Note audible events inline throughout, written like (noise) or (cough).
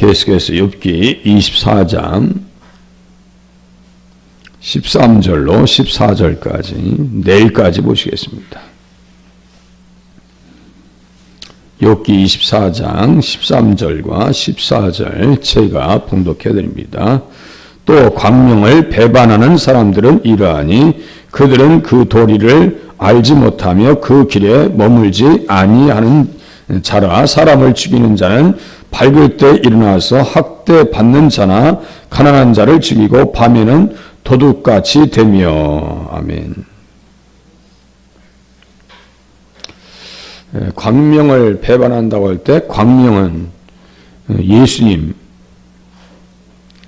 계속해서 욥기 24장 13절로 14절까지 내일까지 보시겠습니다. 욥기 24장 13절과 14절 제가 봉독해 드립니다. 또 광명을 배반하는 사람들은 이러하니 그들은 그 도리를 알지 못하며 그 길에 머물지 아니하는 자라 사람을 죽이는 자는 밝을 때 일어나서 학대 받는 자나 가난한 자를 죽이고 밤에는 도둑같이 되며 아멘. 예, 광명을 배반한다고 할 때 광명은 예수님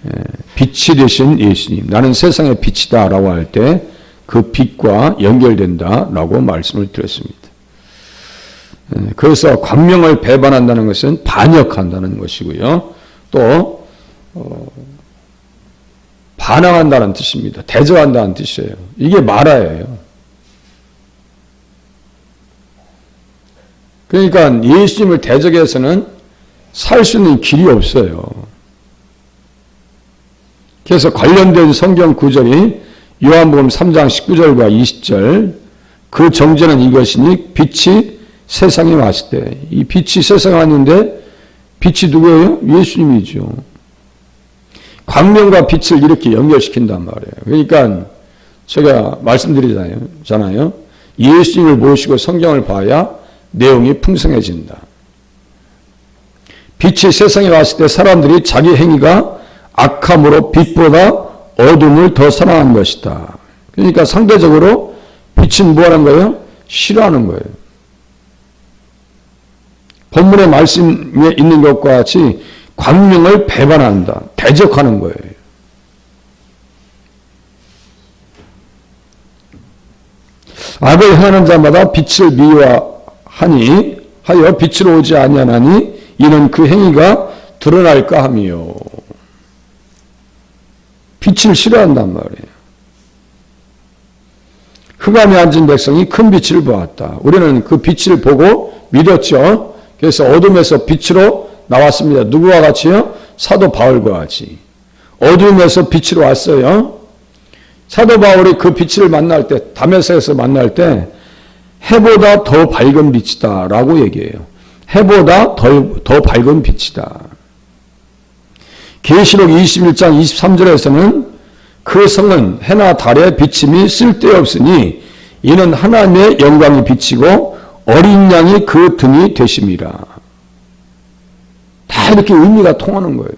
예, 빛이 되신 예수님 나는 세상의 빛이다라고 할 때 그 빛과 연결된다라고 말씀을 드렸습니다. 예, 그래서 광명을 배반한다는 것은 반역한다는 것이고요. 또 어, 반항한다는 뜻입니다. 대적한다는 뜻이에요. 이게 마라예요. 그러니까 예수님을 대적해서는 살 수 있는 길이 없어요. 그래서 관련된 성경 구절이 요한복음 3장 19절과 20절 그 정죄는 이것이니 빛이 세상에 왔을 때 이 빛이 세상에 왔는데 빛이 누구예요? 예수님이죠. 광명과 빛을 이렇게 연결시킨단 말이에요. 그러니까 제가 말씀드리잖아요. 예수님을 모시고 성경을 봐야 내용이 풍성해진다. 빛이 세상에 왔을 때 사람들이 자기 행위가 악함으로 빛보다 어둠을 더 사랑한 것이다. 그러니까 상대적으로 빛은 뭐하는 거예요? 싫어하는 거예요. 본문의 말씀에 있는 것과 같이 광명을 배반한다. 대적하는 거예요. 악을 행하는 자마다 빛을 미워하니 하여 빛으로 오지 아니하나니 이는 그 행위가 드러날까 함이요. 빛을 싫어한단 말이에요. 흑암에 앉은 백성이 큰 빛을 보았다. 우리는 그 빛을 보고 믿었죠. 그래서 어둠에서 빛으로 나왔습니다. 누구와 같이요? 사도 바울과 같이. 어둠에서 빛으로 왔어요. 사도 바울이 그 빛을 만날 때, 담에색에서 만날 때, 해보다 더 밝은 빛이다. 라고 얘기해요. 해보다 더, 더 밝은 빛이다. 계시록 21장 23절에서는 그 성은 해나 달의 비침이 쓸데없으니 이는 하나님의 영광이 비치고 어린 양이 그 등이 되심이라. 다 이렇게 의미가 통하는 거예요.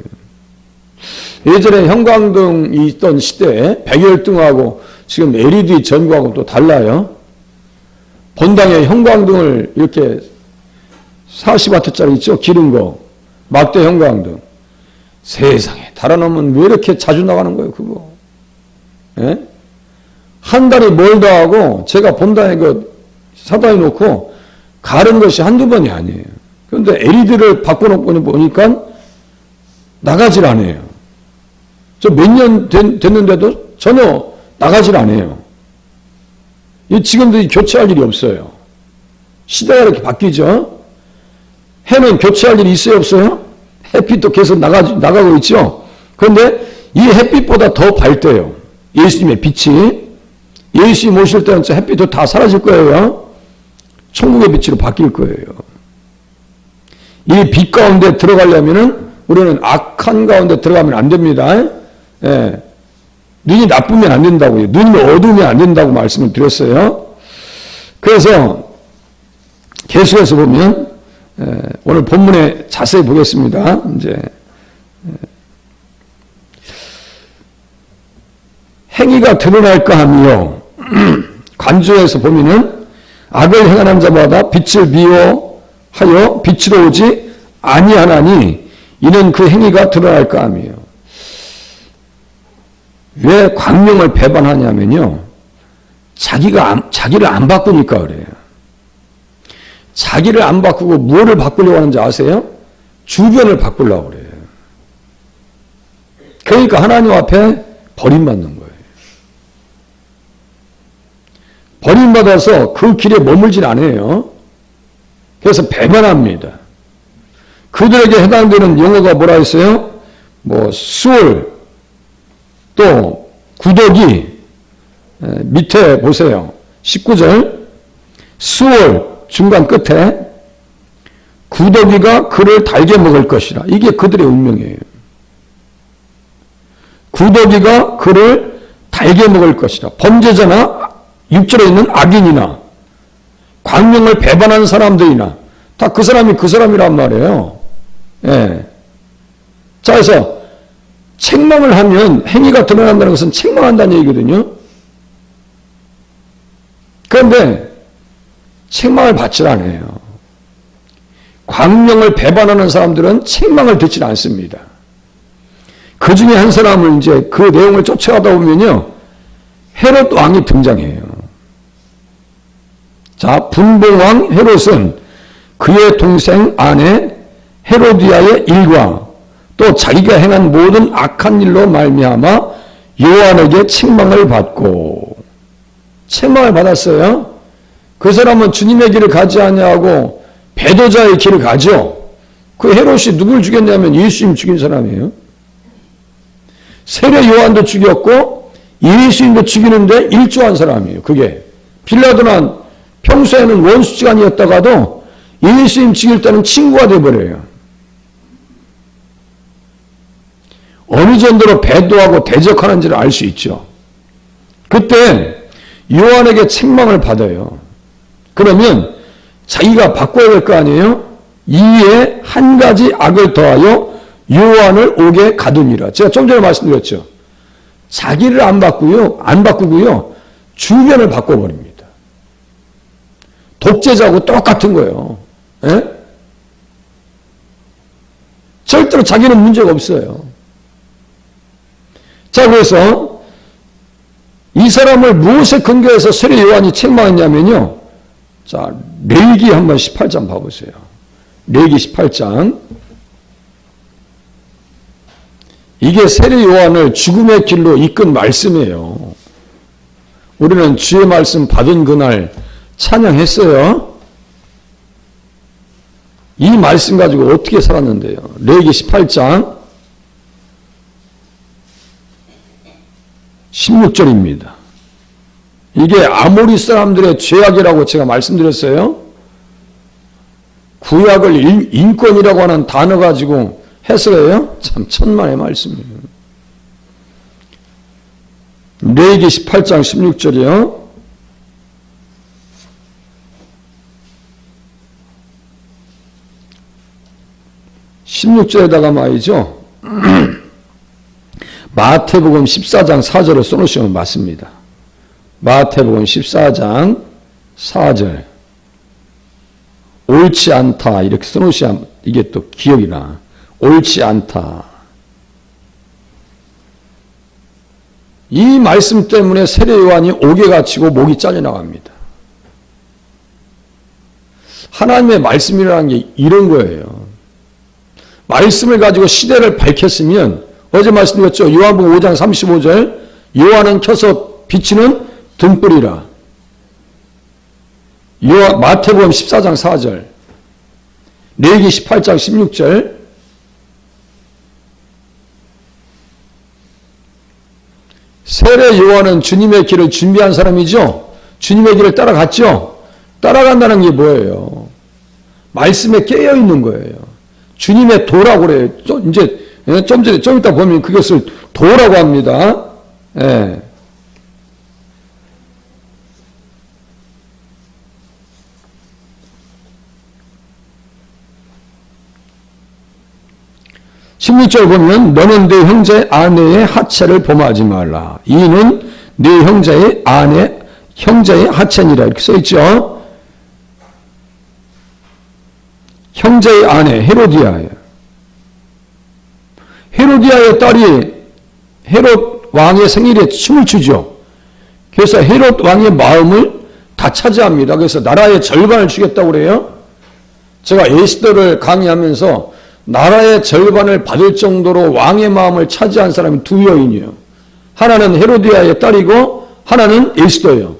예전에 형광등이 있던 시대에 백열등하고 지금 LED 전구하고 또 달라요. 본당에 형광등을 이렇게 40와트짜리 있죠? 기른 거. 막대 형광등. 세상에 달아놓으면 왜 이렇게 자주 나가는 거예요, 그거? 예? 한 달이 멀다 하고 제가 본당에 그 사다 해 놓고 가른 것이 한두 번이 아니에요. 그런데 LED를 바꿔놓고 보니까 나가질 않아요. 저 몇 년 됐는데도 전혀 나가질 않아요. 지금도 교체할 일이 없어요. 시대가 이렇게 바뀌죠? 해는 교체할 일이 있어요, 없어요? 햇빛도 계속 나가, 나가고 있죠? 그런데 이 햇빛보다 더 밝대요. 예수님의 빛이. 예수님 오실 때는 햇빛도 다 사라질 거예요. 천국의 빛으로 바뀔 거예요. 이 빛 가운데 들어가려면은 우리는 악한 가운데 들어가면 안 됩니다. 예. 눈이 나쁘면 안 된다고요. 눈이 어두우면 안 된다고 말씀을 드렸어요. 그래서 계속해서 보면 오늘 본문에 자세히 보겠습니다. 이제 행위가 드러날까 하며 (clears throat) 관조에서 보면은 악을 행하는 자마다 빛을 미워하여 빛으로 오지 아니하나니 이는 그 행위가 드러날까 하며 왜 광명을 배반하냐면요 자기가 자기를 안 바꾸니까 그래요. 자기를 안 바꾸고 무엇을 바꾸려고 하는지 아세요? 주변을 바꾸려고 그래요. 그러니까 하나님 앞에 버림받는 거예요. 버림받아서 그 길에 머물질 않아요. 그래서 배반합니다. 그들에게 해당되는 용어가 뭐라 했어요? 뭐 수월 또 구더기 에, 밑에 보세요. 19절 수월 중간 끝에 구더기가 그를 달게 먹을 것이라. 이게 그들의 운명이에요. 구더기가 그를 달게 먹을 것이라. 범죄자나 육절에 있는 악인이나 광명을 배반한 사람들이나 다 그 사람이 그 사람이란 말이에요. 예. 자, 그래서 책망을 하면 행위가 드러난다는 것은 책망한다는 얘기거든요. 그런데 책망을 받질 않아요. 광명을 배반하는 사람들은 책망을 듣지 않습니다. 그 중에 한 사람을 이제 그 내용을 쫓아가다 보면요. 헤롯 왕이 등장해요. 자, 분봉왕 헤롯은 그의 동생 아내 헤로디아의 일과 또 자기가 행한 모든 악한 일로 말미암아 요한에게 책망을 받고 책망을 받았어요. 그 사람은 주님의 길을 가지 아니하고 배도자의 길을 가죠. 그 헤롯이 누굴 죽였냐면 예수님 죽인 사람이에요. 세례 요한도 죽였고 예수님도 죽이는데 일조한 사람이에요. 그게 빌라도는 평소에는 원수지간이었다가도 예수님 죽일 때는 친구가 돼버려요. 어느 정도로 배도하고 대적하는지를 알 수 있죠. 그때 요한에게 책망을 받아요. 그러면 자기가 바꿔야 될 거 아니에요? 이에 한 가지 악을 더하여 요한을 오게 가두니라. 제가 좀 전에 말씀드렸죠. 자기를 안 바꾸요, 안 바꾸고요, 주변을 바꿔버립니다. 독재자하고 똑같은 거예요. 예? 절대로 자기는 문제가 없어요. 자, 그래서 이 사람을 무엇에 근거해서 세례 요한이 책망했냐면요. 자, 레기 한번 18장 봐보세요. 레기 18장. 이게 세례 요한을 죽음의 길로 이끈 말씀이에요. 우리는 주의 말씀 받은 그날 찬양했어요. 이 말씀 가지고 어떻게 살았는데요? 레기 18장 16절입니다. 이게 아모리 사람들의 죄악이라고 제가 말씀드렸어요. 구약을 인 권이라고 하는 단어 가지고 해석해요? 참 천만의 말씀이에요. 레기 18장 16절이요. (16절에다가) 말이죠 (clears throat) 마태복음 14장 4절을 써놓으시면 맞습니다. 마태복음 14장 4절. 옳지 않다. 이렇게 써놓으시면 이게 또 기억이 나. 옳지 않다. 이 말씀 때문에 세례 요한이 옥에 갇히고 목이 잘려나갑니다. 하나님의 말씀이라는 게 이런 거예요. 말씀을 가지고 시대를 밝혔으면 어제 말씀드렸죠. 요한복음 5장 35절 요한은 켜서 비치는 등불이라. 요 마태복음 14장 4절 레기 18장 16절 세례 요한은 주님의 길을 준비한 사람이죠. 주님의 길을 따라갔죠. 따라간다는 게 뭐예요? 말씀에 깨어 있는 거예요. 주님의 도라고 그래요. 이제 예, 좀 전에, 좀 이따 보면 그것을 도라고 합니다. 예. 십육절 보면 너는 네 형제 아내의 하체를 범하지 말라. 이는 네 형제의 아내 형제의 하체니라 이렇게 써 있죠. 형제의 아내 헤로디아예요. 헤로디아의 딸이 헤롯 왕의 생일에 춤을 추죠. 그래서 헤롯 왕의 마음을 다 차지합니다. 그래서 나라의 절반을 주겠다고 그래요. 제가 에스더를 강의하면서 나라의 절반을 받을 정도로 왕의 마음을 차지한 사람이 두 여인이에요. 하나는 헤로디아의 딸이고 하나는 에스더예요.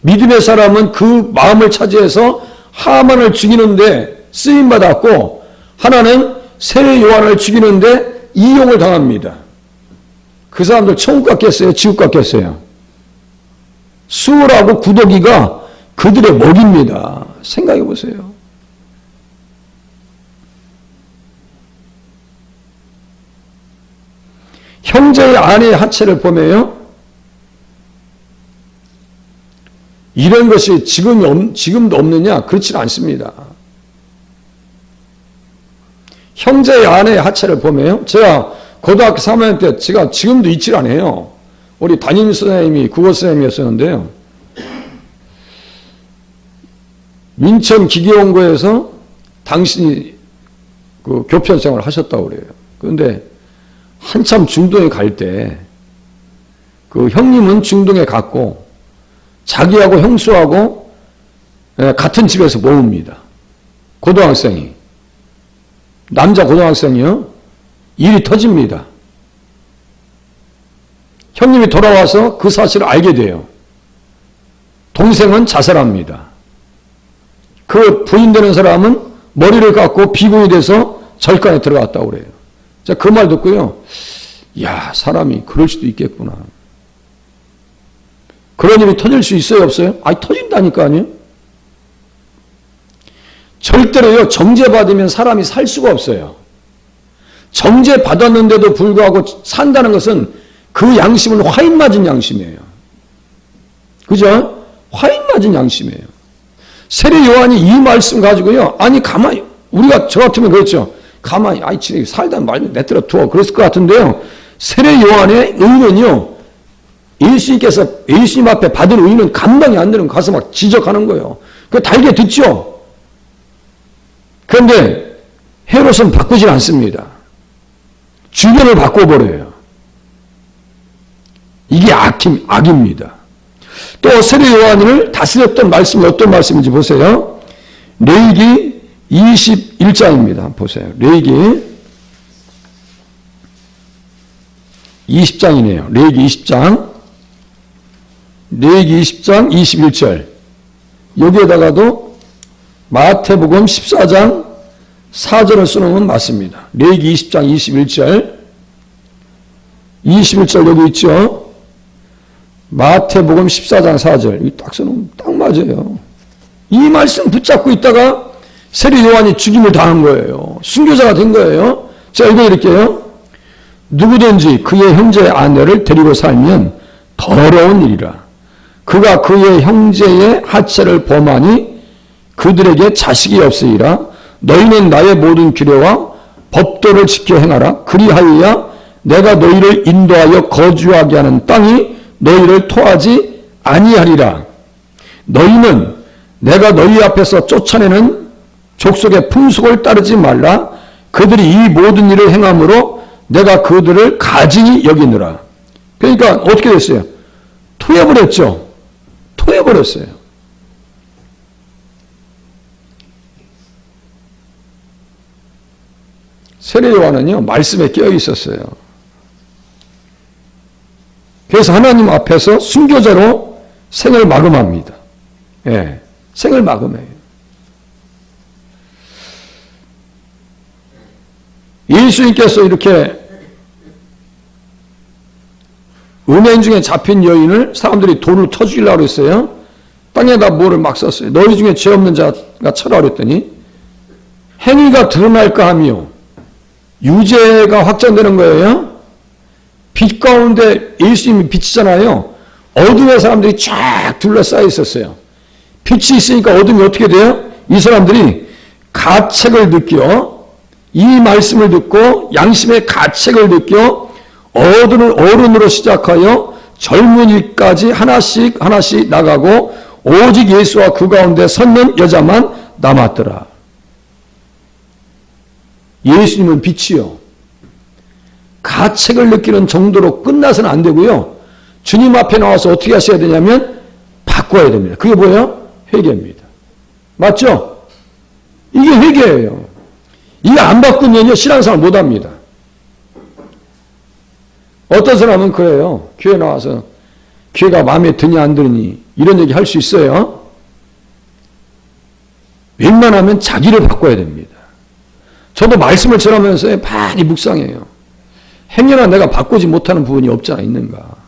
믿음의 사람은 그 마음을 차지해서 하만을 죽이는데 쓰임 받았고 하나는 세례 요한을 죽이는데 이용을 당합니다. 그 사람들 천국 갔겠어요? 지옥 갔겠어요? 수월하고 구더기가 그들의 먹입니다. 생각해 보세요. 형제의 아내의 하체를 보면요. 이런 것이 지금이 없, 지금도 없느냐? 그렇지는 않습니다. 형제의 아내의 하체를 보면요. 제가 고등학교 3학년 때 제가 지금도 잊질 않아요. 우리 담임 선생님이 국어 선생님이었었는데요. 민천 기계원고에서 당신이 그 교편 생활을 하셨다고 그래요. 그런데 한참 중동에 갈 때 그 형님은 중동에 갔고 자기하고 형수하고 예, 같은 집에서 모읍니다. 고등학생이. 남자 고등학생이요. 일이 터집니다. 형님이 돌아와서 그 사실을 알게 돼요. 동생은 자살합니다. 그 부인 되는 사람은 머리를 깎고 비군이 돼서 절간에 들어갔다고 그래요. 자, 그 말 듣고요. 야, 사람이 그럴 수도 있겠구나. 그런 일이 터질 수 있어요, 없어요? 아니, 터진다니까요. 절대로요, 정죄받으면 사람이 살 수가 없어요. 정죄받았는데도 불구하고 산다는 것은 그 양심은 화인 맞은 양심이에요. 그죠? 화인 맞은 양심이에요. 세례 요한이 이 말씀 가지고요, 아니, 가만히, 우리가 저 같으면 그렇죠. 가만히, 아이, 지 살다 말면 내버려 두어. 그랬을 것 같은데요. 세례 요한의 의는요, 예수님께서 예수님 앞에 받은 의는 감당이 안 되는 가서 막 지적하는 거예요. 그 달게 듣죠. 그런데 헤롯은 바꾸질 않습니다. 주변을 바꿔버려요. 이게 악임, 악입니다. 또 세례 요한을 다스렸던 말씀이 어떤 말씀인지 보세요. 레이기 21장입니다. 보세요. 레이기 20장이네요. 레이기 20장. 레이기 20장 21절. 여기에다가도 마태복음 14장 4절을 쓰는 건 맞습니다. 레이기 20장 21절. 21절 여기 있죠. 마태복음 14장 4절. 여기 딱 써놓으면 딱 맞아요. 이 말씀 붙잡고 있다가 세례 요한이 죽임을 당한 거예요. 순교자가 된 거예요. 자, 읽어드릴게요. 누구든지 그의 형제의 아내를 데리고 살면 더러운 일이라. 그가 그의 형제의 하체를 범하니 그들에게 자식이 없으리라. 너희는 나의 모든 규례와 법도를 지켜 행하라. 그리하여야 내가 너희를 인도하여 거주하게 하는 땅이 너희를 토하지 아니하리라. 너희는 내가 너희 앞에서 쫓아내는 족속의 풍속을 따르지 말라. 그들이 이 모든 일을 행함으로 내가 그들을 가증히 여기느라. 그러니까 어떻게 됐어요? 토해버렸죠. 토해버렸어요. 세례 요한은요, 말씀에 깨어 있었어요. 그래서 하나님 앞에서 순교자로 생을 마감합니다. 예, 생을 마감해요. 예수님께서 이렇게 은행 중에 잡힌 여인을 사람들이 돌을 터주려고 했어요. 땅에다 뭐를 막 썼어요. 너희 중에 죄 없는 자가 쳐라 그랬더니 행위가 드러날까 하며 유죄가 확정되는 거예요. 빛 가운데 예수님이 빛이잖아요. 어둠의 사람들이 쫙 둘러싸여 있었어요. 빛이 있으니까 어둠이 어떻게 돼요? 이 사람들이 가책을 느껴 이 말씀을 듣고 양심의 가책을 느껴 어른을 어른으로 시작하여 젊은이까지 하나씩 하나씩 나가고 오직 예수와 그 가운데 섰는 여자만 남았더라. 예수님은 빛이요. 가책을 느끼는 정도로 끝나서는 안 되고요. 주님 앞에 나와서 어떻게 하셔야 되냐면 바꿔야 됩니다. 그게 뭐예요? 회개입니다. 맞죠? 이게 회개예요. 이게 안 바꾸면요, 신앙생활 못 합니다. 어떤 사람은 그래요. 교회 나와서 교회가 마음에 드니 안 드니 이런 얘기 할 수 있어요. 웬만하면 자기를 바꿔야 됩니다. 저도 말씀을 전하면서 많이 묵상해요. 행여나 내가 바꾸지 못하는 부분이 없잖아 있는가.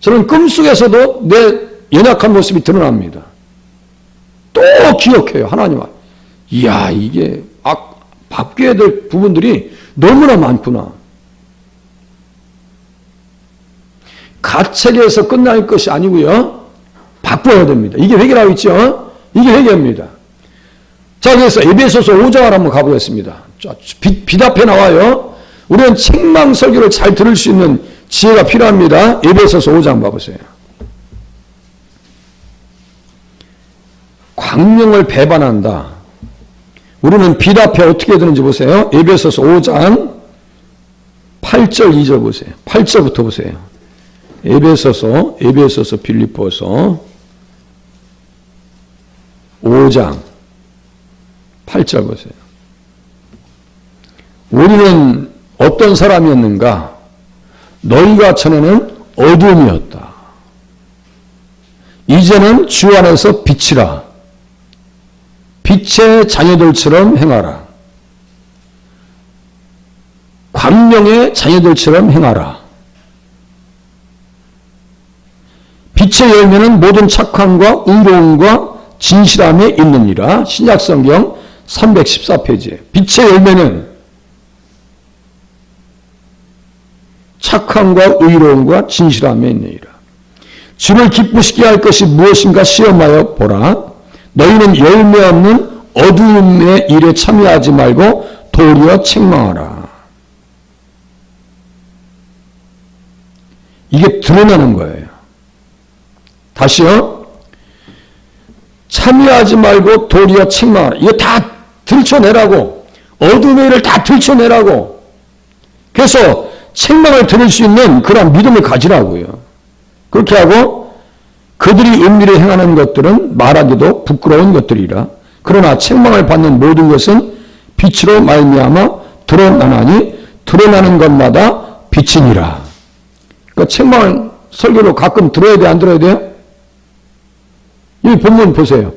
저는 꿈속에서도 내 연약한 모습이 드러납니다. 또 기억해요. 하나님 앞. 이야, 이게 아, 바뀌어야 될 부분들이 너무나 많구나. 가책에서 끝날 것이 아니고요. 바꿔야 됩니다. 이게 회개라고 있죠? 이게 회개입니다. 자, 그래서 에베소서 5장을 한번 가보겠습니다. 자, 빛, 빛 앞에 나와요. 우리는 책망 설교를 잘 들을 수 있는 지혜가 필요합니다. 에베소서 5장 봐보세요. 광명을 배반한다. 우리는 빛 앞에 어떻게 되는지 보세요. 에베소서 5장 8절 2절 보세요. 8절부터 보세요. 에베소서 에베소서 빌립보서 5장 8절 보세요. 우리는 어떤 사람이었는가? 너희가 전에는 어둠이었다. 이제는 주 안에서 빛이라. 빛의 자녀들처럼 행하라. 광명의 자녀들처럼 행하라. 빛의 열매는 모든 착함과 의로움과 진실함에 있느니라. 신약성경 314페이지에. 빛의 열매는 착함과 의로움과 진실함에 있느니라. 주를 기쁘시게 할 것이 무엇인가 시험하여 보라. 너희는 열매 없는 어두움의 일에 참여하지 말고 도리어 책망하라. 이게 드러나는 거예요. 다시요. 참여하지 말고 도리어 책망하라. 이거 다 들춰내라고. 어둠의 일을 다 들춰내라고. 그래서 책망을 들을 수 있는 그런 믿음을 가지라고요. 그렇게 하고 그들이 은밀히 행하는 것들은 말하기도 부끄러운 것들이라. 그러나 책망을 받는 모든 것은 빛으로 말미암아 드러나나니 드러나는 것마다 빛이니라. 그러니까 책망을 설교로 가끔 들어야 돼, 안 들어야 돼요? 이 본문 보세요.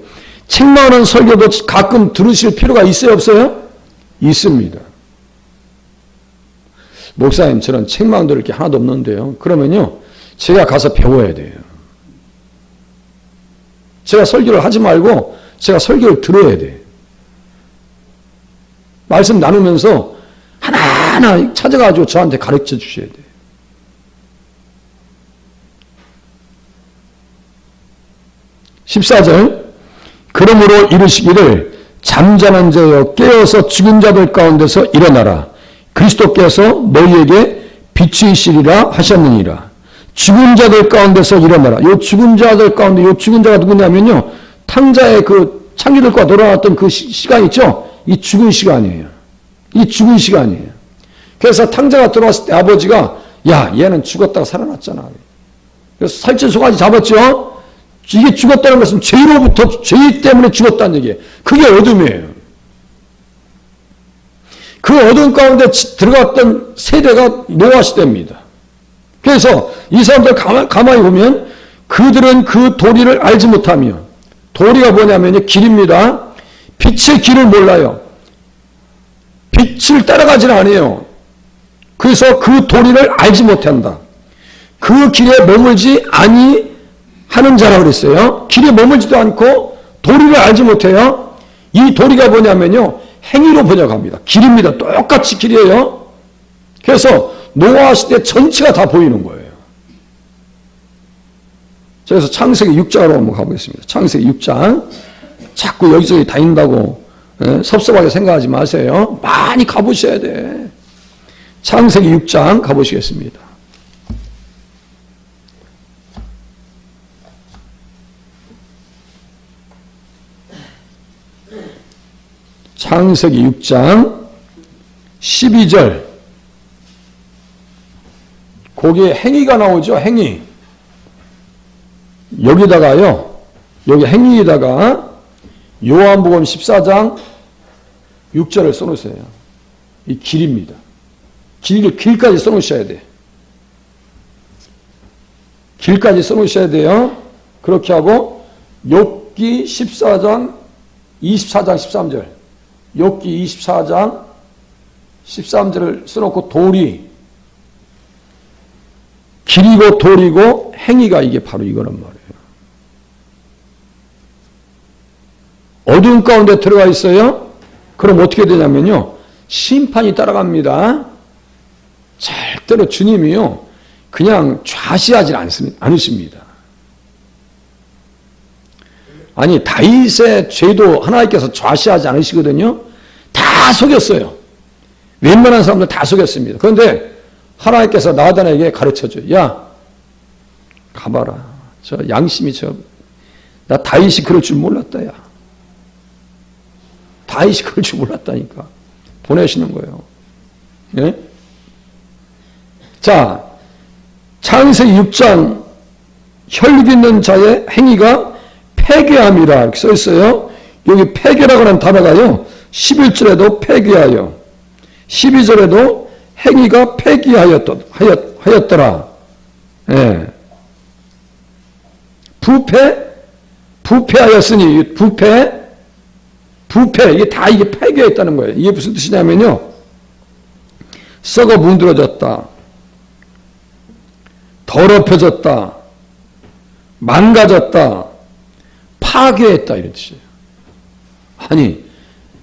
책망하는 설교도 가끔 들으실 필요가 있어요, 없어요? 있습니다. 목사님, 저는 책망 들을 게 하나도 없는데요. 그러면요, 제가 가서 배워야 돼요. 제가 설교를 하지 말고 제가 설교를 들어야 돼. 말씀 나누면서 하나하나 찾아가지고 저한테 가르쳐 주셔야 돼. (14절) 그러므로 이르시기를 잠자는 자여 깨어서 죽은 자들 가운데서 일어나라 그리스도께서 너희에게 빛이시리라 하셨느니라 죽은 자들 가운데서 일어나라. 요 죽은 자들 가운데 요 죽은 자가 누구냐면요. 탕자의 그 창기들과 돌아왔던 그 시, 간 있죠? 이 죽은 시간이에요. 이 죽은 시간이에요. 그래서 탕자가 들어왔을 때 아버지가 야, 얘는 죽었다가 살아났잖아. 그래서 살찐 소가지 잡았죠? 이게 죽었다는 것은 죄로부터, 죄 때문에 죽었다는 얘기예요. 그게 어둠이에요. 그 어둠 가운데 들어갔던 세대가 노아 시대입니다. 그래서 이 사람들 가만, 가만히 보면 그들은 그 도리를 알지 못하며 도리가 뭐냐면 길입니다. 빛의 길을 몰라요. 빛을 따라가지는 않아요. 그래서 그 도리를 알지 못한다. 그 길에 머물지 아니 하는 자라 그랬어요. 길에 머물지도 않고 도리를 알지 못해요. 이 도리가 뭐냐면요. 행위로 번역합니다. 길입니다. 똑같이 길이에요. 그래서 노아 시대 전체가 다 보이는 거예요. 그래서 창세기 6장으로 한번 가보겠습니다. 창세기 6장. 자꾸 여기저기 다닌다고 예, 섭섭하게 생각하지 마세요. 많이 가보셔야 돼. 창세기 6장 가보시겠습니다. 창세기 6장 12절 거기에 행위가 나오죠. 행위. 여기다가요. 여기 행위에다가 요한복음 14장 6절을 써놓으세요. 이 길입니다. 길, 길까지 써놓으셔야 돼. 길까지 써놓으셔야 돼요. 그렇게 하고 욥기 14장 24장 13절 욥기 24장 13절을 써놓고 돌이 길이고 돌이고 행위가 이게 바로 이거란 말이에요. 어두운 가운데 들어가 있어요. 그럼 어떻게 되냐면요. 심판이 따라갑니다. 절대로 주님이요. 그냥 좌시하지 않으십니다. 아니 다윗의 죄도 하나님께서 좌시하지 않으시거든요. 다 속였어요. 웬만한 사람들 다 속였습니다. 그런데 하나님께서 나단에게 가르쳐줘요. 야 가봐라. 저 양심이 저 나 다윗이 그럴 줄 몰랐다. 야 다윗이 그럴 줄 몰랐다니까 보내시는 거예요. 예? 자 창세기 6장 혈육 있는 자의 행위가 폐괴함이라 이렇게 써 있어요. 여기 폐괴라고 하는 단어가요. 11절에도 폐괴하여 12절에도 행위가 폐기하였더라. 예. 부패? 부패하였으니, 부패? 부패, 이게 다 이게 폐기했다는 거예요. 이게 무슨 뜻이냐면요. 썩어 문드러졌다. 더럽혀졌다. 망가졌다. 파괴했다. 이런 뜻이에요. 아니,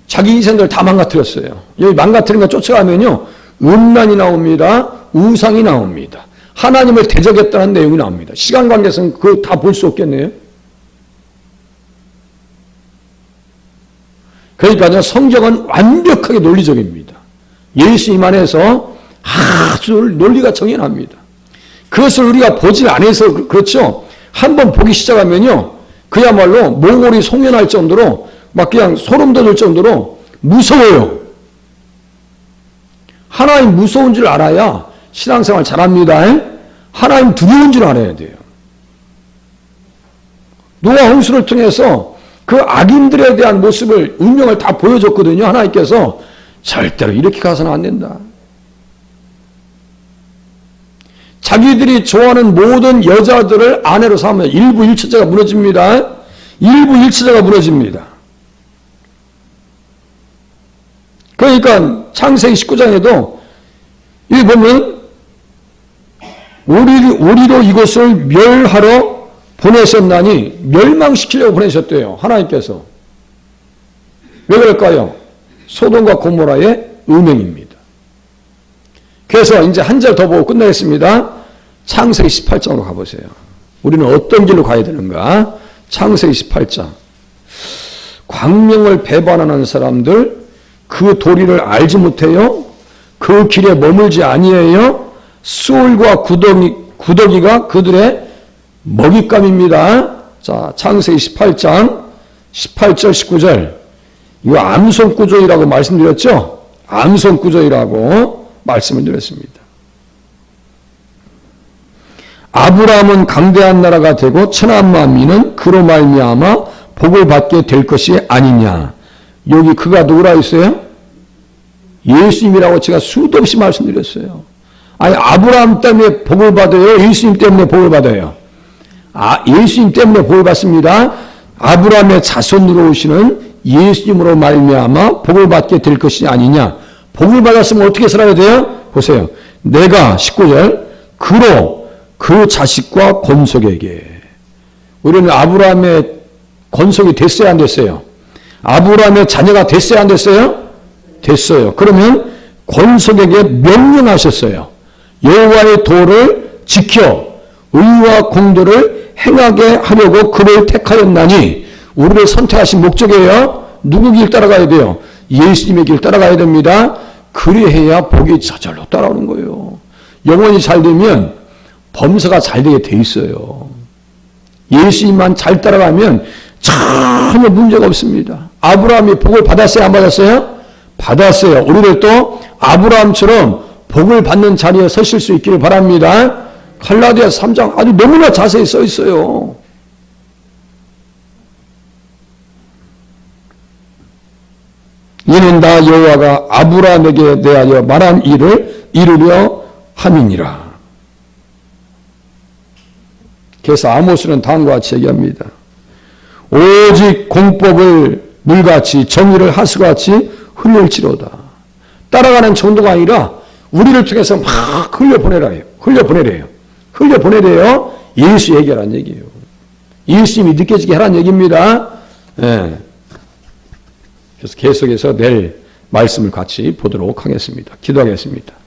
자기 인생들 다 망가뜨렸어요. 여기 망가뜨린 거 쫓아가면요. 음란이 나옵니다. 우상이 나옵니다. 하나님을 대적했다는 내용이 나옵니다. 시간 관계상 그거 다볼 수 없겠네요. 그러니까요, 성경은 완벽하게 논리적입니다. 예수님 안에서 아주 논리가 정연합니다. 그것을 우리가 보지 않아서 그렇죠. 한번 보기 시작하면요, 그야말로 몽골이 송연할 정도로 막 그냥 소름 돋을 정도로 무서워요. 하나님 무서운 줄 알아야 신앙생활 잘합니다. 하나님 두려운 줄 알아야 돼요. 노아 홍수를 통해서 그 악인들에 대한 모습을 운명을 다 보여줬거든요. 하나님께서 절대로 이렇게 가서는 안 된다. 자기들이 좋아하는 모든 여자들을 아내로 삼으면 일부 일처자가 무너집니다. 일부 일처자가 무너집니다. 그러니까 창세기 19장에도 여기 보면 우리, 우리로 이곳을 멸하러 보내셨나니 멸망시키려고 보내셨대요. 하나님께서. 왜 그럴까요? 소돔과 고모라의 음행입니다. 그래서 이제 한 절 더 보고 끝내겠습니다. 창세기 18장으로 가보세요. 우리는 어떤 길로 가야 되는가? 창세기 18장. 광명을 배반하는 사람들 그 도리를 알지 못해요. 그 길에 머물지 아니에요. 수울과 구덩이, 구더기가 그들의 먹잇감입니다. 자, 창세기 18장 18절 19절. 이거 암송 구조이라고 말씀드렸죠? 암송 구조이라고 말씀을 드렸습니다. 아브라함은 강대한 나라가 되고 천한 만민은 그로 말미암아 복을 받게 될 것이 아니냐. 여기 그가 누구라 했어요? 예수님이라고 제가 수도 없이 말씀드렸어요. 아니 아브라함 때문에 복을 받아요? 예수님 때문에 복을 받아요? 아, 예수님 때문에 복을 받습니다. 아브라함의 자손으로 오시는 예수님으로 말미암아 복을 받게 될 것이 아니냐. 복을 받았으면 어떻게 살아야 돼요? 보세요. 내가 19절 그로 그 자식과 권속에게 우리는 아브라함의 권속이 됐어야 안 됐어요? 아브라함의 자녀가 됐어야 안 됐어요? 됐어요. 그러면 권속에게 명령하셨어요. 여호와의 도를 지켜 의와 공도를 행하게 하려고 그를 택하였나니 우리를 선택하신 목적이에요. 누구 길 따라가야 돼요? 예수님의 길 따라가야 됩니다. 그리해야 복이 저절로 따라오는 거예요. 영혼이 잘 되면 범사가 잘 되게 돼 있어요. 예수님만 잘 따라가면 전혀 문제가 없습니다. 아브라함이 복을 받았어요? 안 받았어요? 받았어요. 우리들도 아브라함처럼 복을 받는 자리에 서실 수 있기를 바랍니다. 갈라디아 3장 아주 너무나 자세히 써 있어요. 이는 다 여호와가 아브라함에게 대하여 말한 일을 이루려 함이니라. 그래서 아모스는 다음과 같이 얘기합니다. 오직 공법을 물같이 정의를 하수같이 흘릴지로다. 따라가는 정도가 아니라 우리를 통해서 막 흘려보내라요. 흘려보내래요. 흘려보내래요. 예수 얘기하란 얘기예요. 예수님이 느껴지게 하란 얘기입니다. 예. 그래서 계속해서 내일 말씀을 같이 보도록 하겠습니다. 기도하겠습니다.